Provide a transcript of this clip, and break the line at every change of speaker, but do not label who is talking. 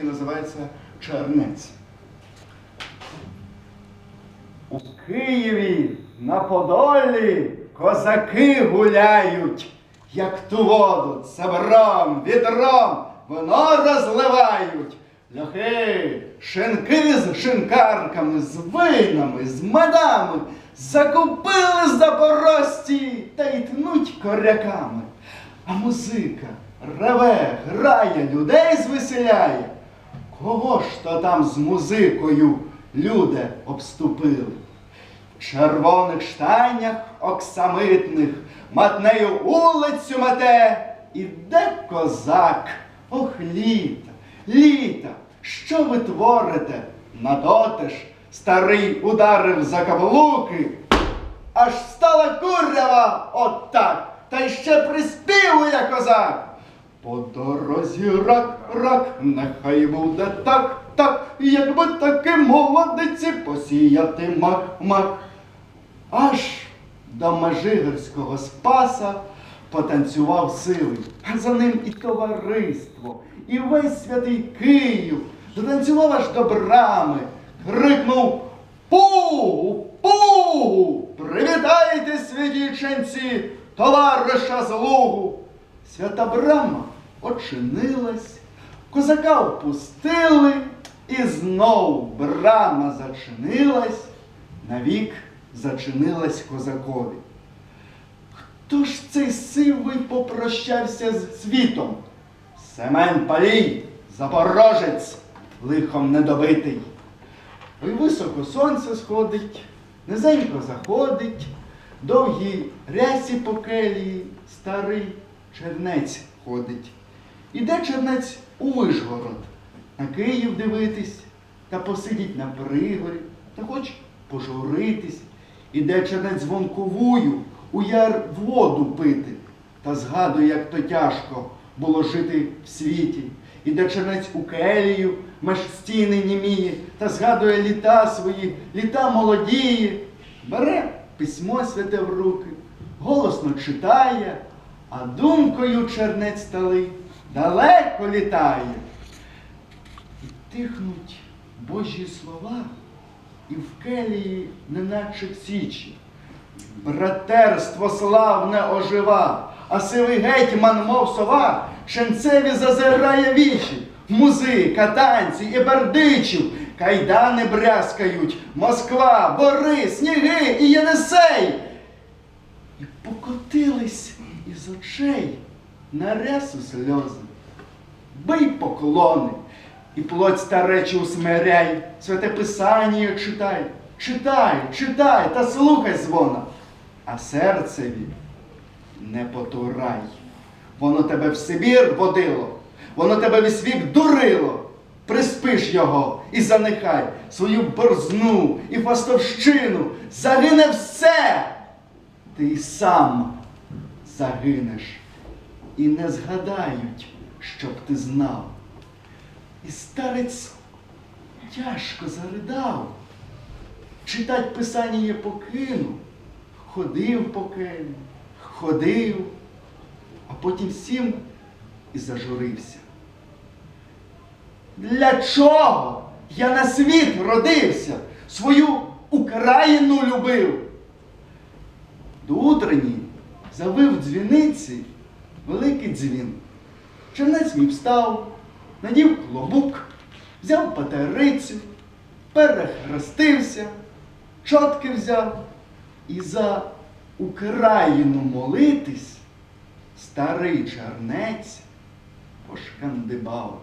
який називається Чернець. У Києві на Подолі козаки гуляють, як ту воду цебром, відром вино розливають. Ляхи, шинки з шинкарками, з винами, з медами закупили запорожці та й тнуть коряками. А музика реве, грає, людей звеселяє. Кого ж то там з музикою люди обступили? В червоних штанях оксамитних матнею улицю мете, іде козак. Ох, літа, літа, що ви творите? На доти ж старий ударив за каблуки, аж стала курява отак, та й ще приспівує козак. По дорозі рак, рак, нехай буде так, так, якби таки молодиці посіяти мак, мак. Аж до Межигирського спаса потанцював силий, а за ним і товариство, і весь святий Київ дотанцював аж до брами, крикнув Пугу, пугу! Привітайте, святі ченці, товариша з лугу! Свята брама очинилась, козака впустили, і знов брама зачинилась, навік зачинилась козакові. Хто ж цей сивий попрощався з світом? Семен Палій, запорожець, лихом недобитий. Ой, високо сонце сходить, низенько заходить, довгі рясі по келії, старий чернець ходить. Іде чернець у Вишгород, на Київ дивитись, та посидіть на пригорі, та хоч пожуритись. Іде чернець вонковую, у яр воду пити, та згадує, як то тяжко було жити в світі. Іде чернець у келію, меж стіни німіє, та згадує літа свої, літа молодіє, бере письмо святе в руки, голосно читає, а думкою чернець стали далеко літає. І тихнуть Божі слова, і в келії, неначе в січі. Братерство славне ожива, а сивий гетьман, мов сова, ченцеві зазирає вічі. Музика, танці і бердичів, кайдани брязкають, Москва, Бори, Сніги і Єнисей. І покотились із очей на рясу сльози. Бий поклони, і плоть старечі усмиряй, святе писання читай, читай, читай та слухай звона, а серцеві не потурай. Воно тебе в Сибір водило, воно тебе весь вік дурило. Приспиш його і занехай свою борзну і фастовщину, загине все. Ти й сам загинеш, і не згадають, щоб ти знав. І старець тяжко заридав, читать писання покинув, ходив по келі, ходив, а потім сім і зажурився. Для чого я на світ родився, свою Україну любив? До утрені завив дзвіниці великий дзвін. Чернець мій встав, надів клобук, взяв патерицю, перехрестився, чотки взяв і за Україну молитись старий чернець пошкандибав.